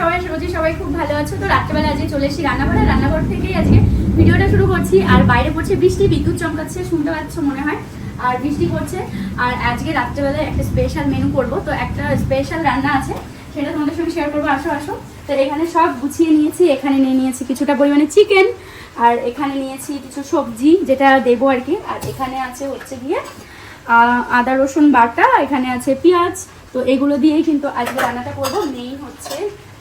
সবাই রোজি সবাই খুব ভালো আছো? তো রাত্রেবেলা আজকে চলে এসেছি রান্নাঘরে। রান্নাঘর থেকেই আজকে ভিডিওটা শুরু করছি। আর বাইরে পড়ছে বৃষ্টি, বিদ্যুৎ চমকাচ্ছে, শুনতে পাচ্ছ মনে হয়। আর বৃষ্টি পড়ছে। আর আজকে রাত্রেবেলায় একটা স্পেশাল মেনু করব। তো একটা স্পেশাল রান্না আছে, সেটা তোমাদের সঙ্গে শেয়ার করব। আসো আসো। তো এখানে সব গুছিয়ে নিয়েছি। এখানে নিয়ে নিয়েছি কিছুটা পরিমাণে চিকেন আর এখানে নিয়েছি কিছু সবজি, যেটা দেবো আর কি। আর এখানে আছে হচ্ছে গিয়ে আদা, রসুন বাটা, এখানে আছে পেঁয়াজ। তো এগুলো দিয়েই কিন্তু আজকে রান্নাটা করব। মেইন হচ্ছে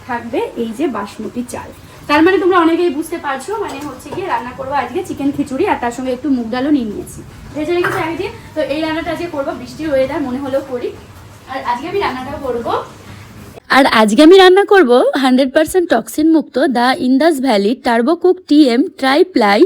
থাকবে এই যে বাসমতি চাল। তার মানে তোমরা অনেকেই বুঝতে পারছ মানে হচ্ছে গিয়ে রান্না করব আজকে চিকেন খিচুড়ি আর তার সঙ্গে একটু মুগ ডালও নিয়ে নিয়েছি। ভেজে রেখেছি আমি দিয়ে। তো এই রান্নাটা আজকে করব বৃষ্টির ওয়েদার মনে হলেও করি। আর আজকে আমি রান্নাটা করব। আর আজকে আমি রান্না করব হান্ড্রেড পার্সেন্ট টক্সিন মুক্ত the Indus valley turbocook TM tri ply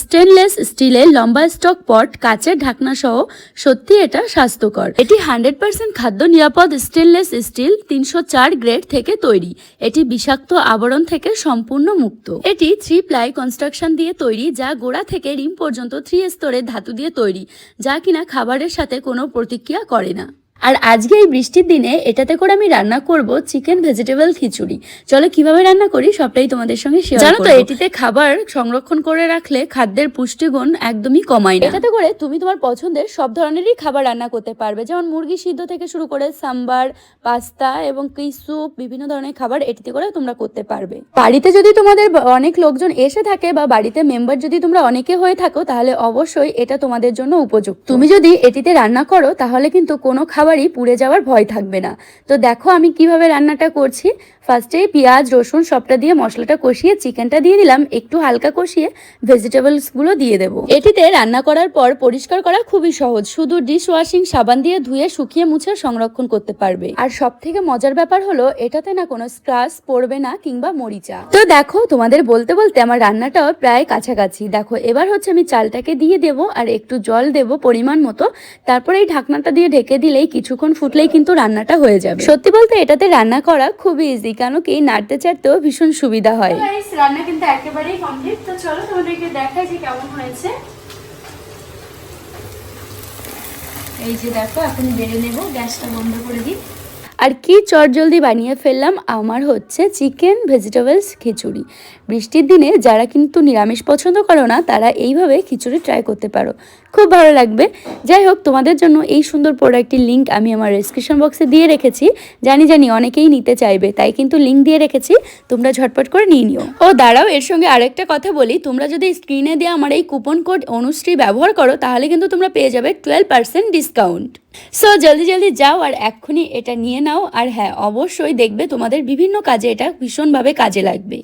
stainless স্টিলের লম্বা স্টক পট কাচের ঢাকনা সহ সত্যি এটা স্বাস্থ্যকর। এটি হান্ড্রেড পার্সেন্ট খাদ্য নিরাপদ স্টেনলেস স্টিল তিনশো চার গ্রেড থেকে তৈরি। এটি বিষাক্ত আবরণ থেকে সম্পূর্ণ মুক্ত। এটি থ্রি প্লাই কনস্ট্রাকশন দিয়ে তৈরি যা গোড়া থেকে রিম পর্যন্ত থ্রি স্তরের ধাতু দিয়ে তৈরি, যা কিনা খাবারের সাথে কোনো প্রতিক্রিয়া করে না। আর আজকে এই বৃষ্টির দিনে এটাতে করে আমি রান্না করব চিকেন ভেজিটেবল খিচুড়ি। চলো কীভাবে রান্না করি সবটাই তোমাদের সঙ্গে শেয়ার জানো তো এটিতে খাবার সংরক্ষণ করে রাখলে খাদ্যের পুষ্টিগুণ একদমই কমায় না। এটাতে করে তুমি তোমার পছন্দের সব ধরনেরই খাবার রান্না করতে পারবে। যেমন মুরগি সিদ্ধ থেকে শুরু করে সাম্বার পাস্তা এবং কি স্যুপ বিভিন্ন ধরনের খাবার এটিতে করে তোমরা করতে পারবে। বাড়িতে যদি তোমাদের অনেক লোকজন এসে থাকে বা বাড়িতে মেম্বার যদি তোমরা অনেকে হয়ে থাকো তাহলে অবশ্যই এটা তোমাদের জন্য উপযুক্ত। তুমি যদি এটিতে রান্না করো তাহলে কিন্তু কোনো খাবারই পুড়ে যাওয়ার ভয় থাকবে না। তো দেখো আমি কীভাবে রান্নাটা করছি। ফার্স্টে পেঁয়াজ, রসুন সবটা দিয়ে মশলাটা কষিয়ে চিকেনটা দিয়ে দিলাম। একটু হালকা কষিয়ে ভেজিটেবলসগুলো দিয়ে দেবো। এটিতে রান্না করার পর পরিষ্কার করা খুবই সহজ। শুধু ডিশ ওয়াশিং সাবান দিয়ে ধুয়ে, শুকিয়ে, মুছে সংরক্ষণ করতে পারবে। আর সব থেকে মজার ব্যাপার হলো, এটাতে না কোনো স্ক্রাচ পড়বে না কিংবা মরিচা। তো দেখো, তোমাদের বলতে বলতে আমার রান্নাটাও প্রায় কাছাকাছি। দেখো, এবার হচ্ছে আমি চালটাকে দিয়ে দেব আর একটু জল দেব পরিমাণ মতো। তারপরে এই ঢাকনাটা দিয়ে ঢেকে দিলেই কিছুক্ষণ ফুটলেই কিন্তু রান্নাটা হয়ে যাবে। সত্যি বলতে এটাতে রান্না করা খুবই ইজি কেন কি নাড়তে চাড়তেও ভীষণ সুবিধা হয়। রান্না কিন্তু একেবারেই কমপ্লিট তো চলো তোমাদেরকে দেখাই যে কেমন হয়েছে। এই যে দেখো, এখন বেড়ে নেব, গ্যাসটা বন্ধ করে দিই। আর কি চটজলদি বানিয়ে ফেললাম, আমার হচ্ছে চিকেন ভেজিটেবলস খিচুড়ি। বৃষ্টির দিনে যারা কিন্তু নিরামিষ পছন্দ করো না, তারা এইভাবে খিচুড়ি ট্রাই করতে পারো। খুব ভালো লাগবে। যাই হোক, তোমাদের জন্য এই সুন্দর প্রোডাক্টটির লিঙ্ক আমি আমার ডিসক্রিপশন বক্সে দিয়ে রেখেছি। জানি জানি অনেকেই নিতে চাইবে, তাই কিন্তু লিঙ্ক দিয়ে রেখেছি। তোমরা ঝটপট করে নিয়ে নিও। ও, দাঁড়াও, এর সঙ্গে আরেকটা কথা বলি। তোমরা যদি স্ক্রিনে দেওয়া আমার এই কুপন কোড অনুশ্রী ব্যবহার করো, তাহলে কিন্তু তোমরা পেয়ে যাবে টুয়েলভ পার্সেন্ট ডিসকাউন্ট সো জলদি জলদি যাও আর এক্ষুনি এটা নিয়ে নাও। আর হ্যাঁ অবশ্যই দেখবে তোমাদের বিভিন্ন কাজে এটা ভীষণভাবে কাজে লাগবে।